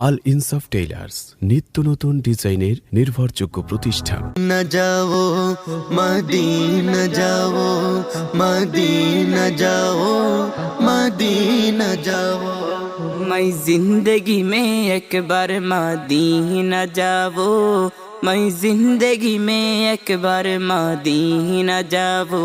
আল ইনসাফ টেইলার্স নিত্য নতুন ডিজাইনের নির্ভরযোগ্য প্রতিষ্ঠান। না যাও মদিনা যাও মদিনা যাও মদিনা যাও। মাই জিন্দেগি মে একবার মদিনা যাও মাই জিন্দেগি মে একবার মদিনা যাও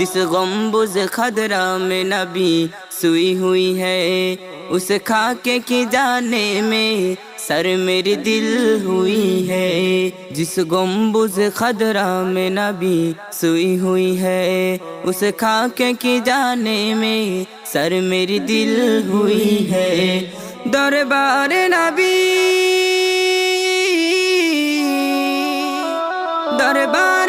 جس غمبز خدرہ میں نبی سوئی ہوئی ہے، اس خاکے کی جانے میں سر میری دل ہوئی ہے۔ جس گمبز خدرہ میں نبی سوئی ہوئی ہے، اس خاکے کی جانے میں سر میری دل ہوئی ہے۔ دربار نبی، دربار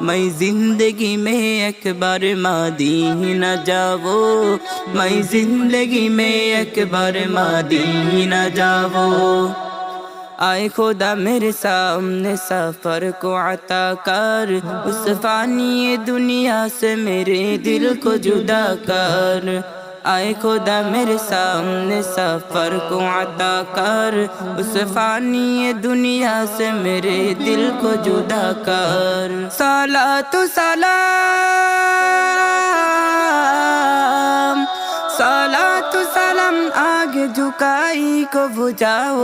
میں زندگی میں اکبر مادینہ جاؤ۔ میں زندگی میں اکبر مادینہ جاؤ۔ آئے خدا میرے سامنے سفر کو عطا کر۔ اس فانی دنیا سے میرے دل کو جدا کر۔ آئے خدا میرے سامنے، سفر کو عطا کر۔ اس فانی دنیا سے میرے دل کو جدا کر۔ سالہ تو سلام سالہ تو سلام آگے جھکائی کو بجاؤ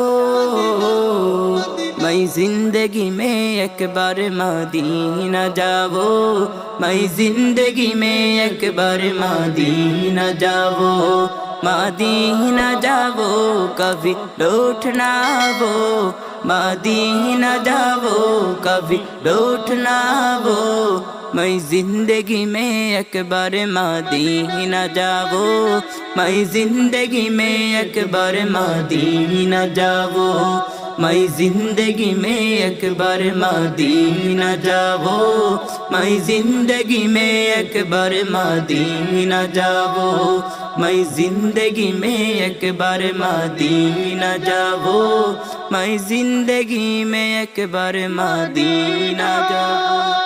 زندگی میں ایک بار مدینہ جاؤ۔ میں زندگی میں ایک بار مدینہ جاؤ۔ مدینہ جاؤ، کبھی لوٹنا وہ مدینہ جاؤ، کبھی لوٹنا وہ میں زندگی میں ایک بار مدینہ جاؤ۔ میں زندگی میں ایک بار مدینہ جاؤ۔ مائی زندگی میں اکبر مدینہ جاؤ۔ مائی زندگی میں اکبر مدینہ جاؤ۔ مائی زندگی میں اکبر مدینہ جاؤ۔ مائی زندگی میں اکبر مدینہ جاؤ۔